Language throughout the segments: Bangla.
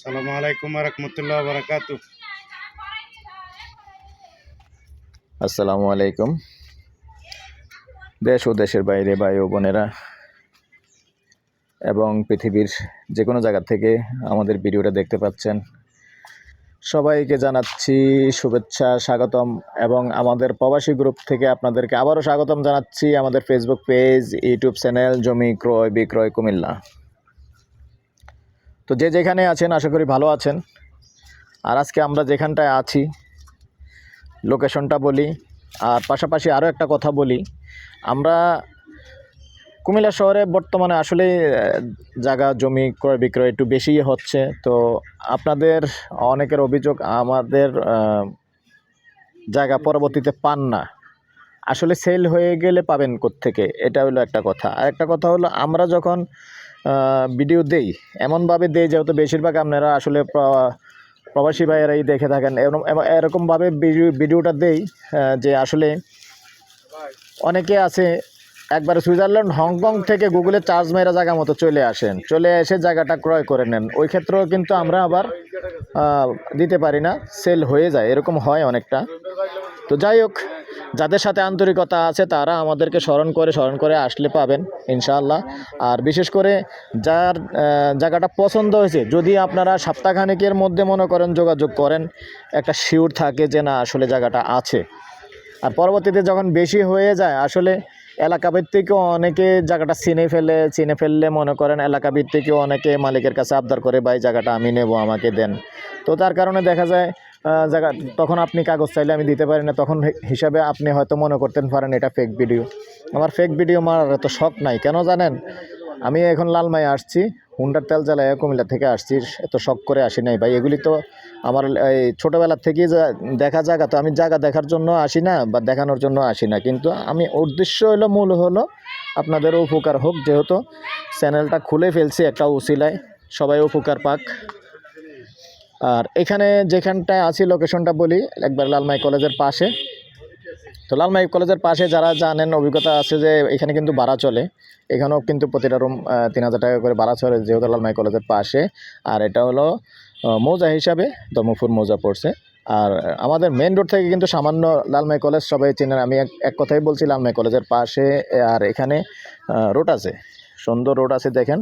সালামু আলাইকুম রহমতুল্লাহ বারাকাতু আসসালামু আলাইকুম। দেশ ও দেশের বাইরে ভাই ও বোনেরা, এবং পৃথিবীর যে কোনো জায়গা থেকে আমাদের ভিডিওটা দেখতে পাচ্ছেন, সবাইকে জানাচ্ছি শুভেচ্ছা, স্বাগতম, এবং আমাদের প্রবাসী গ্রুপ থেকে আপনাদেরকে আবারও স্বাগতম জানাচ্ছি আমাদের ফেসবুক পেজ ইউটিউব চ্যানেল জমি ক্রয়, বিক্রয়, কুমিল্লা। তো যে যেখানে আছেন, আশা করি ভালো আছেন। আর আজকে আমরা যেখানটায় আছি, লোকেশনটা বলি, আর পাশাপাশি আরও একটা কথা বলি। আমরা কুমিল্লা শহরে বর্তমানে আসলে জায়গা, জমি, ক্রয় বিক্রয় একটু বেশিই হচ্ছে। তো আপনাদের অনেকের অভিযোগ, আমাদের জায়গা পরবর্তীতে পান না। আসলে সেল হয়ে গেলে পাবেন থেকে এটা হলো একটা কথা। আর একটা কথা হলো, আমরা যখন ভিডিও দেই। এমনভাবে দেই যেহেতু বেশিরভাগ আপনারা আসলে প্রবাসী ভাইয়েরাই দেখে থাকেন। এরকম এরকমভাবে ভিডিও ভিডিওটা দেই যে আসলে অনেকে আছে, একবার সুইজারল্যান্ড, হংকং থেকে গুগলে চার্জ মেরা জায়গা মতো চলে আসেন। চলে এসে জায়গাটা ক্রয় করে নেন। ওই ক্ষেত্রেও কিন্তু আমরা আবার দিতে পারি না। সেল হয়ে যায়। এরকম হয় অনেকটা। তো যাই হোক যাদের সাথে আন্তরিকতা আছে তারা আমাদেরকে স্মরণ করে স্মরণ করে আসলে পাবেন, ইনশাআল্লাহ। আর বিশেষ করে যার জায়গাটা পছন্দ হয়েছে, যদি আপনারা সপ্তাহখানেকের মধ্যে মনে করেন যোগাযোগ করেন, একটা শিউর থাকে যে না, আসলে জায়গাটা আছে। আর পরবর্তীতে যখন বেশি হয়ে যায়, আসলে এলাকা ভিত্তিকও অনেকে জায়গাটা চিনে ফেলে, চিনে ফেললে মনে করেন এলাকা ভিত্তিকও অনেকে মালিকের কাছে আবদার করে, ভাই, জায়গাটা আমি নেব, আমাকে দেন। তো তার কারণে দেখা যায় জায়গা, তখন আপনি কাগজ চাইলে আমি দিতে পারি না, তখন হিসাবে আপনি হয়তো মনে করতেন, পারেন, এটা ফেক ভিডিও আমার ফেক ভিডিও মারার এত শখ নাই, কেন জানেন? আমি এখন লালমাই আসছি, হুন্ডার তেল জ্বালায় কুমিল্লা থেকে আসছি, এত শখ করে আসি নাই ভাই। এগুলি তো আমার এই ছোটোবেলার থেকেই যা দেখা জায়গা, তো আমি জায়গা দেখার জন্য আসি না বা দেখানোর জন্য আসি না। কিন্তু আমি উদ্দেশ্য হলো, মূল হলো আপনাদের উপকার হোক, যেহেতু চ্যানেলটা খুলে ফেলছি একটা উসিলায়, সবাই উপকার পাক। আর এখানে যেখানটায় আছি লোকেশনটা বলি, একবার লালমাই কলেজের পাশে। তো লালমাই কলেজের পাশে যারা জানেন, অভিজ্ঞতা আছে যে এখানে কিন্তু ভাড়া চলে। এখানেও কিন্তু প্রতিটা রুম তিন হাজার টাকা করে ভাড়া চলে যেহেতু লালমাই কলেজের পাশে। আর এটা হলো মৌজা হিসাবে ধর্মপুর মৌজা পড়ছে। আর আমাদের মেন রোড থেকে কিন্তু সামান্য লালমাই কলেজ সবাই চেনেন। আমি এক এক কথাই বলছি লালমাই কলেজের পাশে, আর এখানে রোড আছে। সুন্দর রোড আছে, দেখেন।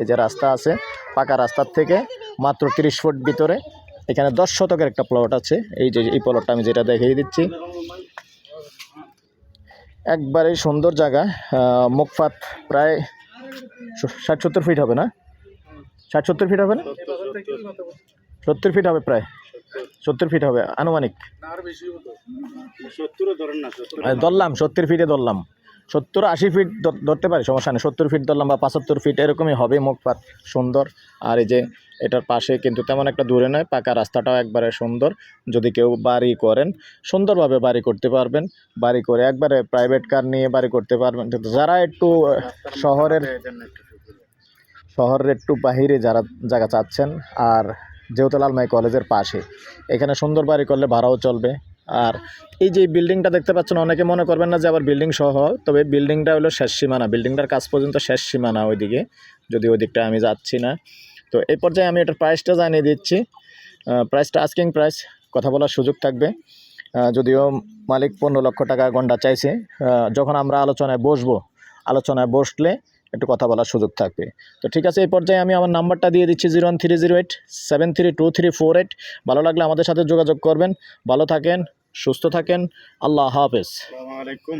এই যে রাস্তা আছে, পাকা রাস্তার থেকে মাত্র তিরিশ ফুট ভিতরে। এখানে দশ শতকের একটা প্লট আছে। এই যে, এই প্লটটা আমি যেটা দেখিয়ে দিচ্ছি। একবারে সুন্দর জায়গা। মুখফাত প্রায় ষাট সত্তর ফিট হবে না? ষাট সত্তর ফিট হবে না? সত্তর ফিট হবে প্রায়। সত্তর ফিট হবে। আনুমানিক। ধরলাম সত্তর ফিটে ধরলাম। সত্তর আশি ফিট ধর- ধরতে পারি, সমস্যা নেই। সত্তর ফিট ধরলাম বা পঁচাত্তর ফিট এরকমই হবে মুখপাত সুন্দর। আর এই যে এটার পাশে কিন্তু তেমন একটা দূরে নয়, পাকা রাস্তাটাও একবারে সুন্দর। যদি কেউ বাড়ি করেন, সুন্দরভাবে বাড়ি করতে পারবেন। বাড়ি করে একবারে প্রাইভেট কার নিয়ে বাড়ি করতে পারবেন। যারা একটু শহরের শহরের একটু বাহিরে যারা জায়গা চাচ্ছেন, আর যেহেতু লালমাই কলেজের পাশে, এখানে সুন্দর বাড়ি করলে ভাড়াও চলবে। আর এই যে বিল্ডিংটা দেখতে পাচ্ছেন, অনেকে মনে করবেন না যে আবার বিল্ডিং সহ তবে বিল্ডিংটা হলো শেষ সীমানা। বিল্ডিংটার কাজ পর্যন্ত শেষ সীমানা ওইদিকে, যদি ওই দিকটা আমি যাচ্ছি না। তো এই পর্যায়ে আমি এটার প্রাইসটা জানিয়ে দিচ্ছি। প্রাইসটা আস্কিং প্রাইস কথা বলার সুযোগ থাকবে। যদিও মালিক পনেরো লক্ষ টাকা গন্ডা চাইছে। যখন আমরা আলোচনায় বসবো, আলোচনায় বসলে একটু কথা বলার সুযোগ থাকবে। তো ঠিক আছে, এই পর্যায়ে আমি আমার নাম্বারটা দিয়ে দিচ্ছি zero one three zero eight, seven three two three four eight. ভালো লাগলে আমাদের সাথে যোগাযোগ করবেন। ভালো থাকেন, সুস্থ থাকেন। আল্লাহ হাফেজ। আলাইকুম।